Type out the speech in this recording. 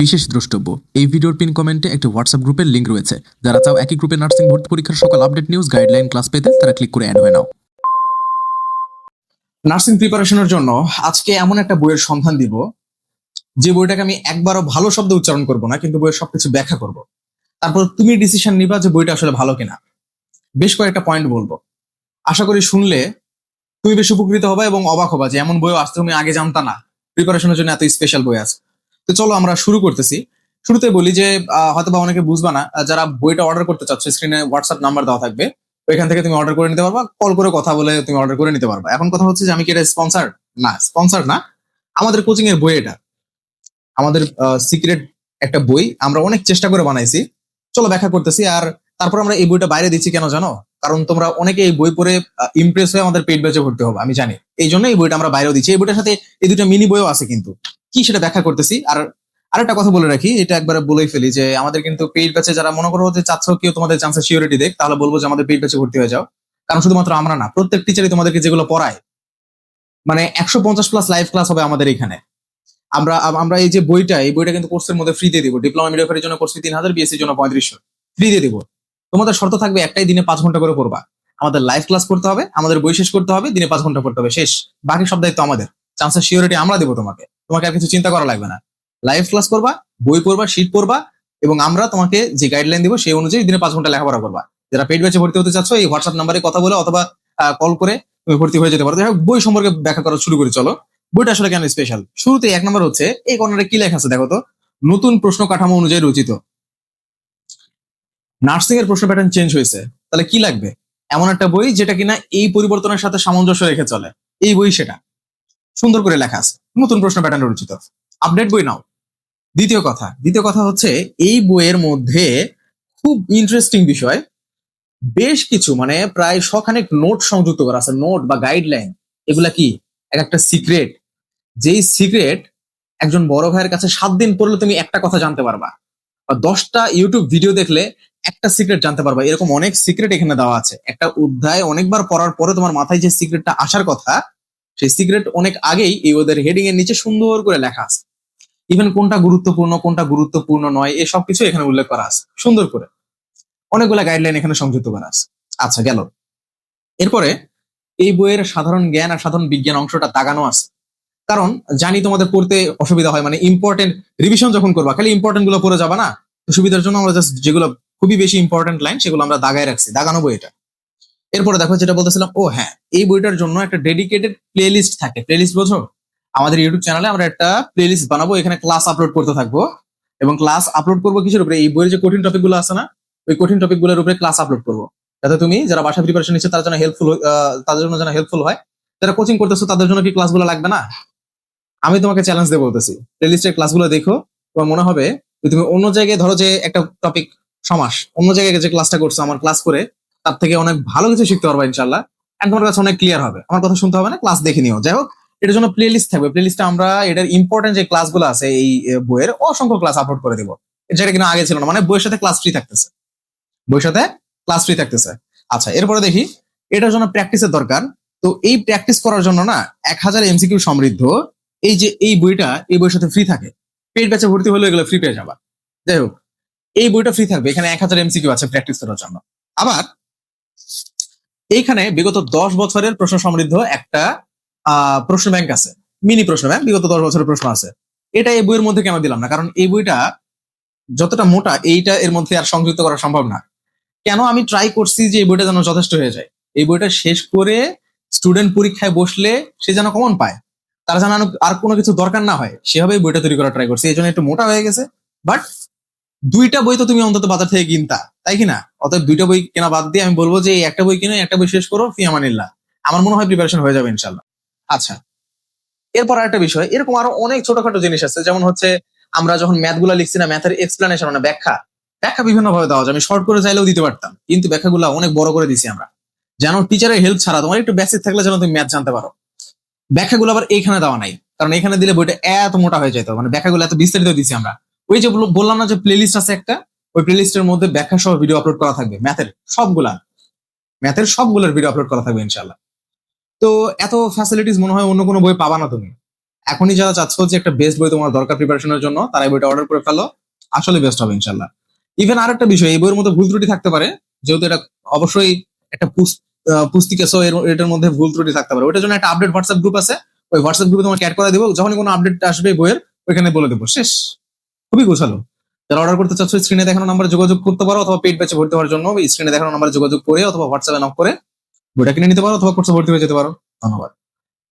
বিশেষ দ্রষ্টব্য। এই ভিডিওর পিন কমেন্টে একটি হোয়াটসঅ্যাপ গ্রুপের লিঙ্ক রয়েছে। যারা চাও একই গ্রুপে নার্সিং ভর্তি পরীক্ষার সকল আপডেট নিউজ গাইডলাইন ক্লাস পেতে তারা ক্লিক করে অ্যাড হয়ে নাও। নার্সিং প্রিপারেশনের জন্য আজকে এমন একটা বইয়ের সন্ধান দিব, যে বইটাকে আমি একবারও ভালো শব্দ উচ্চারণ করব না, কিন্তু বইয়ের সবকিছু ব্যাখ্যা করব। তারপর তুমি ডিসিশন নিবা যে বইটা আসলে ভালো কিনা। বেশ কয়েকটা পয়েন্ট বলব। আশা করি শুনলে তুমি বেশ উপকৃত হবে এবং অবাক হবা যে এমন বইও আসতে তুমি আগে জানতা না। প্রিপারেশনের জন্য এত স্পেশাল বই আছে। তো চলো আমরা শুরু করতেছি। শুরুতে বলি যে আহ, হয়তোবা অনেকে বুঝবা না যারা বইটা অর্ডার করতে চাচ্ছ স্ক্রিনে হোয়াটসঅ্যাপ নাম্বার দেওয়া থাকবে ওইখান থেকে তুমি অর্ডার করে নিতে পারবা কল করে কথা বলে তুমি অর্ডার করে নিতে পারবা। এখন কথা হচ্ছে যে আমি কি এটা স্পন্সার না স্পন্সার না। আমাদের কোচিং এর বই এটা। আমাদের সিক্রেট একটা বই আমরা অনেক চেষ্টা করে বানাইছি। চলো ব্যাখ্যা করতেছি আর তারপর আমরা এই বইটা বাইরে দিচ্ছি কেন জানো? কারণ তোমরা অনেকে এই বই পড়ে ইমপ্রেস হয়ে আমাদের পেট ব্যাচে ভর্তি হবে আমি জানি। এই জন্য এই বইটা আমরা বাইরেও দিচ্ছি। এই বইটার সাথে এই দুটো মিনি বইও আছে কিন্তু। কি সেটা ব্যাখ্যা করতেছি? আর আরেকটা কথা বলে রাখি, এটা একবার বলেই ফেলি যে আমাদের কিন্তু পেইড ব্যাচে যারা মনে করো যে চাচ্ছ কেউ তোমাদের চান্সের সিওরিটি দেখ, তাহলে বলব যে আমাদের পেইড ব্যাচে ভর্তি হয়ে যাও। কারণ শুধুমাত্র আমরা না, প্রত্যেক টিচারই তোমাদেরকে যেগুলো পড়ায় মানে একশো পঞ্চাশ প্লাস লাইভ ক্লাস হবে আমাদের এখানে। আমরা আমরা এই যে বইটা, এই বইটা কিন্তু কোর্সের মধ্যে ফ্রি দিয়ে দিব। ডিপ্লোমা মিডিয়াফের জন্য কোর্স তিন হাজার বিএসসির জন্য পঁয়ত্রিশশো ফ্রি দিয়ে দিব। তোমাদের শর্ত থাকবে, একটাই দিনে পাঁচ ঘণ্টা করে পড়বা। আমাদের লাইভ ক্লাস করতে হবে, আমাদের বই শেষ করতে হবে, দিনে পাঁচ ঘণ্টা পড়তে হবে, শেষ। বাকি সব দায়িত্ব আমাদের। চান্সের সিওরিটি আমরা দেবো তোমাকে। তোমাকে আর কিছু চিন্তা করা লাগবে না। লাইভ ক্লাস করবা বই পড়বা শীট পড়বা এবং আমরা তোমাকে যে গাইডলাইন দিব সেই অনুযায়ী দিনে পাঁচ ঘণ্টা লেখাপড়া করবা। যারা পেড ব্যাচে ভর্তি হতে চাচ্ছ এই হোয়াটসঅ্যাপ নাম্বারে কথা বলে অথবা কল করে তুমি ভর্তি হয়ে যেতে পারো। হোক, বই সম্পর্কে ব্যাখ্যা করা শুরু করি চলো। বইটা আসলে কেন স্পেশাল শুরুতে এক নম্বর হচ্ছে এই কর্নারে কি লেখা আছে দেখো তো। নতুন প্রশ্ন কাঠামো অনুযায়ী রচিত। নার্সিং এর প্রশ্ন প্যাটার্ন চেঞ্জ হয়েছে। তাহলে কি লাগবে? এমন একটা বই যেটা কিনা এই পরিবর্তনের সাথে সামঞ্জস্য রেখে চলে। এই বই সেটা। সুন্দর করে লেখা আছে। নতুন প্রশ্ন প্যাটার্ন রচিত। আপডেট বই নাও। দ্বিতীয় কথা। দ্বিতীয় কথা হচ্ছে, এই বইয়ের মধ্যে খুব ইন্টারেস্টিং বিষয়। বেশ কিছু মানে প্রায় শখানেক নোট সংযুক্ত করা আছে। নোট বা গাইডলাইন এগুলা কি? এক একটা সিক্রেট যেই সিক্রেট একজন বড় ভাইয়ের কাছে সাত দিন পড়লে তুমি একটা কথা জানতে পারবা। বা দশটা ইউটিউব ভিডিও দেখলে একটা সিক্রেট জানতে পারবা। এরকম অনেক সিক্রেট এখানে দেওয়া আছে। একটা অধ্যায় অনেকবার পড়ার পরে তোমার মাথায় যে সিক্রেটটা আসার কথা সেই সিক্রেট অনেক আগেই এই ওদের হেডিং এর নিচে সুন্দর করে লেখা আছে। ইভেন কোনটা গুরুত্বপূর্ণ কোনটা গুরুত্বপূর্ণ নয়, এই সব কিছু এখানে উল্লেখ করা আছে। সুন্দর করে। অনেকগুলা গাইডলাইন এখানে সংযুক্ত করা আছে। আচ্ছা গেল। এরপরে এই বইয়ের সাধারণ জ্ঞান আর সাধারণ বিজ্ঞান অংশটা দাগানো আছে। কারণ জানি তোমাদের পড়তে অসুবিধা হয় মানে ইম্পর্টেন্ট রিভিশন যখন করবা, খালি ইম্পর্টেন্টগুলো পড়ে যাবা না? সুবিধার জন্য আমরা জাস্ট যেগুলো খুবই বেশি ইম্পর্টেন্ট লাইন সেগুলো আমরা দাগায় রাখছি। দাগানো বই এটা এরপরে দেখো যেটা বলতেছিলাম, ও হ্যাঁ এই বইটার জন্য একটা ডেডিকেটেড প্লে লিস্ট থাকে। প্লে লিস্ট বোঝো? আমাদের ইউটিউব চ্যানেলে আমরা একটা প্লে লিস্ট বানাবো, এখানে ক্লাস আপলোড করতে থাকব। এবং ক্লাস আপলোড করব কিসের উপরে? এই বইয়ের যে কঠিন টপিকগুলো আছে না, ওই কঠিন টপিকগুলোর উপরে ক্লাস আপলোড করব। যাতে তুমি যারা বাসা প্রিপারেশন নিচ্ছে, তার জন্য হেল্পফুল তাদের জন্য যেন হেল্পফুল হয়। যারা কোচিং করতেছো, তাদের জন্য কি ক্লাসগুলো লাগবে না? আমি তোমাকে চ্যালেঞ্জ দিয়ে বলতেছি। প্লেলিস্টের ক্লাসগুলো দেখো, তোমার মনে হবে তুমি অন্য জায়গায় ধরো যে একটা টপিক সমাস, অন্য জায়গায় যে ক্লাসটা করছ, আমার ক্লাস করে তার থেকে অনেক ভালো কিছু শিখতে পারবা ইনশাল্লাহ and তোমার কাছে অনেক ক্লিয়ার হবে। আমার কথা শুনতে হবে না ক্লাস দেখে নিও। যাই হোক, এটার জন্য প্লে লিস্ট থাকবে। প্লে লিস্টে আমরা, এটার ইম্পর্টেন্ট যে ক্লাসগুলো আছে এই বইয়ের, অসংখ্য ক্লাস আপলোড করে দিব। যেটা কিনা আগে ছিল না মানে বইয়ের সাথে ক্লাস ফ্রি থাকতেছে। বইয়ের সাথে ক্লাস ফ্রি থাকতেছে। আচ্ছা এরপরে দেখি, এটার জন্য প্র্যাকটিসের দরকার। তো এই প্র্যাকটিস করার জন্য না, এক হাজার এমসিকিউ সমৃদ্ধ, এই যে, এই বইটা, এই বইয়ের সাথে ফ্রি থাকে। পেড ব্যাচে ভর্তি হলে এগুলো ফ্রি পেয়ে যাবা। যাই হোক, এই বইটা ফ্রি থাকবে। এখানে এক হাজার এমসিকিউ আছে প্র্যাকটিস করার জন্য। আবার এইখানে বিগত দশ বছরের প্রশ্ন সমৃদ্ধ একটা প্রশ্ন ব্যাংক আছে। মিনি প্রশ্ন ব্যাংক বিগত দশ বছরের প্রশ্ন আছে। এটা এই বইয়ের মধ্যে কেন দিলাম না? কারণ এই বইটা যতটা মোটা, এইটা এর মধ্যে আর সংযুক্ত করা সম্ভব না। কেন আমি ট্রাই করছি যে এই বইটা যেন যথেষ্ট হয়ে যায়? এই বইটা শেষ করে স্টুডেন্ট পরীক্ষায় বসলে সে যেন কমন পায়। তারা যেন আর কোনো কিছু দরকার না হয় সেভাবে বইটা তৈরি করা ট্রাই করছি। এই জন্য একটু মোটা হয়ে গেছে বাট দুইটা বই তো তুমি অন্তত বাজার থেকে কিনতা, তাই কি না অতএব দুইটা বই কেনা বাদ দিয়ে আমি বলব যে একটা বই কিনে, একটা বই শেষ করো ফিয়ামানিল্লাহ আমার মনে হয় প্রিপারেশন হয়ে যাবে ইনশাল্লাহ আচ্ছা এরপর আরেকটা বিষয়, এরকম আরও অনেক ছোটখাটো জিনিস আছে, যেমন হচ্ছে আমরা যখন ম্যাথগুলা লিখছি না ম্যাথের এক্সপ্লেনেশন মানে ব্যাখ্যা। ব্যাখ্যা বিভিন্ন ভাবে দেওয়া যায় আমি শর্ট করে চাইলেও দিতে পারতাম, কিন্তু ব্যাখ্যাগুলো অনেক বড় করে দিছি আমরা। যেন টিচারের হেল্প ছাড়া, তোমার একটু বেসিক থাকলে যেন তুমি ম্যাথ জানতে পারো। ব্যাখ্যাগুলো আবার এইখানে দেওয়া নাই, কারণ এখানে দিলে বইটা এত মোটা হয়ে যেত মানে ব্যাখ্যাগুলো এত বিস্তারিত দিছি আমরা। ওই যে বললাম না যে প্লেলিস্ট আছে একটা, ওই প্লেলিস্টের মধ্যে ব্যাখ্যা সহ ভিডিও আপলোড করা থাকবে ম্যাথের সবগুলা। ম্যাথের সবগুলোর ভিডিও আপলোড করা থাকবে ইনশাল্লাহ তো এত ফ্যাসিলিটিস মনে হয় অন্য কোনো বই পাবা না তুমি। এখনই যারা চাচ্ছ যে একটা বেস্ট বই তোমার দরকার প্রিপারেশনের জন্য, তারা বইটা অর্ডার করে ফেলো, আসলে বেস্ট হবে ইনশাল্লাহ ইভেন আর একটা বিষয়, এই বইয়ের মধ্যে ভুল ত্রুটি থাকতে পারে, যেহেতু এটা অবশ্যই একটা পুস্তিকা সো এটার মধ্যে ভুল ত্রুটি থাকতে পারে। ওটার জন্য একটা আপডেট হোয়াটসঅ্যাপ গ্রুপ আছে, ওই হোয়াটসঅ্যাপ গ্রুপে তোমাকে অ্যাড করে দেবো, যখনই কোনো আপডেট আসবে বইয়ের, ওইখানে বলে দেবো, শেষ। খুবই গোছালো। যারা অর্ডার করতে চাচ্ছ স্ক্রিনে দেখানো নাম্বার যোগাযোগ করতে পারো অথবা পেট ব্যাচে ভর্তি হওয়ার জন্য। স্ক্রিনে দেখানো নাম্বারে যোগাযোগ করে অথবা হোয়াটসঅ্যাপে নক করে বইটা কিনে নিতে পারো অথবা কোর্সে ভর্তি হয়ে যেতে পারো। ধন্যবাদ।